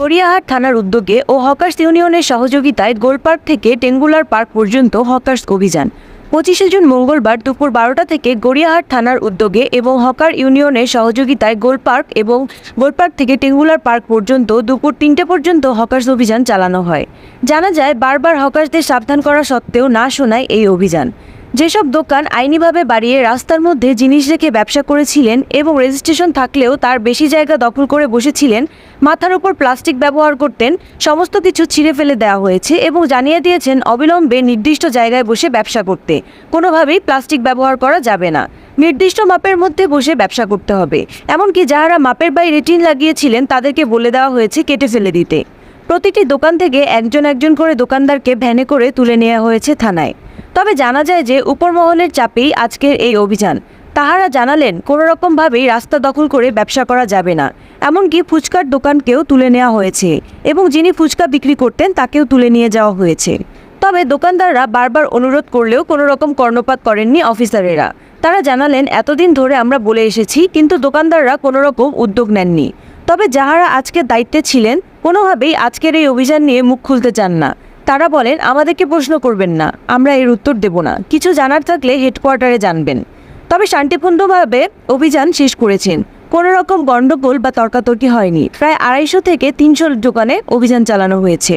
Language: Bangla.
গড়িয়াহাট থানার উদ্যোগে ও হকার্স ইউনিয়নের সহযোগিতায় গোলপার্ক থেকে টেঙ্গুলার পার্ক পর্যন্ত হকার্স অভিযান। পঁচিশে জুন মঙ্গলবার দুপুর বারোটা থেকে গড়িয়াহাট থানার উদ্যোগে এবং হকার ইউনিয়নের সহযোগিতায় গোলপার্ক এবং গোলপার্ক থেকে টেঙ্গুলার পার্ক পর্যন্ত দুপুর তিনটে পর্যন্ত হকার্স অভিযান চালানো হয়। জানা যায়, বারবার হকার্সদের সাবধান করা সত্ত্বেও না শোনায় এই অভিযান। যেসব দোকান আইনিভাবে বাড়িয়ে রাস্তার মধ্যে জিনিস রেখে ব্যবসা করেছিলেন এবং রেজিস্ট্রেশন থাকলেও তার বেশি জায়গা দখল করে বসেছিলেন, মাথার উপর প্লাস্টিক ব্যবহার করতেন, সমস্ত কিছু ছিঁড়ে ফেলে দেওয়া হয়েছে এবং জানিয়ে দিয়েছেন অবিলম্বে নির্দিষ্ট জায়গায় বসে ব্যবসা করতে। কোনোভাবেই প্লাস্টিক ব্যবহার করা যাবে না। নির্দিষ্ট মাপের মধ্যে বসে ব্যবসা করতে হবে। এমনকি যারা মাপের বাইরে টিন লাগিয়েছিলেন তাদেরকে বলে দেওয়া হয়েছে কেটে ফেলে দিতে। প্রতিটি দোকান থেকে একজন একজন করে দোকানদারকে ভ্যানে করে তুলে নেওয়া হয়েছে থানায়। তবে জানা যায় যে উপরমহলের চাপেই আজকের এই অভিযান। তাহারা জানালেন কোনো রকমভাবেই রাস্তা দখল করে ব্যবসা করা যাবে না। এমনকি ফুচকার দোকানকেও তুলে নেওয়া হয়েছে এবং যিনি ফুচকা বিক্রি করতেন তাকেও তুলে নিয়ে যাওয়া হয়েছে। তবে দোকানদাররা বারবার অনুরোধ করলেও কোনো রকম কর্ণপাত করেননি অফিসারেরা। তারা জানালেন, এতদিন ধরে আমরা বলে এসেছি, কিন্তু দোকানদাররা কোনো রকম উদ্যোগ নেননি। তবে যাহারা আজকের দায়িত্বে ছিলেন, কোনোভাবেই আজকের এই অভিযান নিয়ে মুখ খুলতে চান না। তারা বলেন, আমাদেরকে প্রশ্ন করবেন না, আমরা এর উত্তর দেব না। কিছু জানার থাকলে হেডকোয়ার্টারে জানবেন। তবে শান্তিপূর্ণভাবে অভিযান শেষ করেছেন। কোনো রকম গণ্ডগোল বা তর্কাতর্কি হয়নি। প্রায় আড়াইশো থেকে তিনশো দোকানে অভিযান চালানো হয়েছে।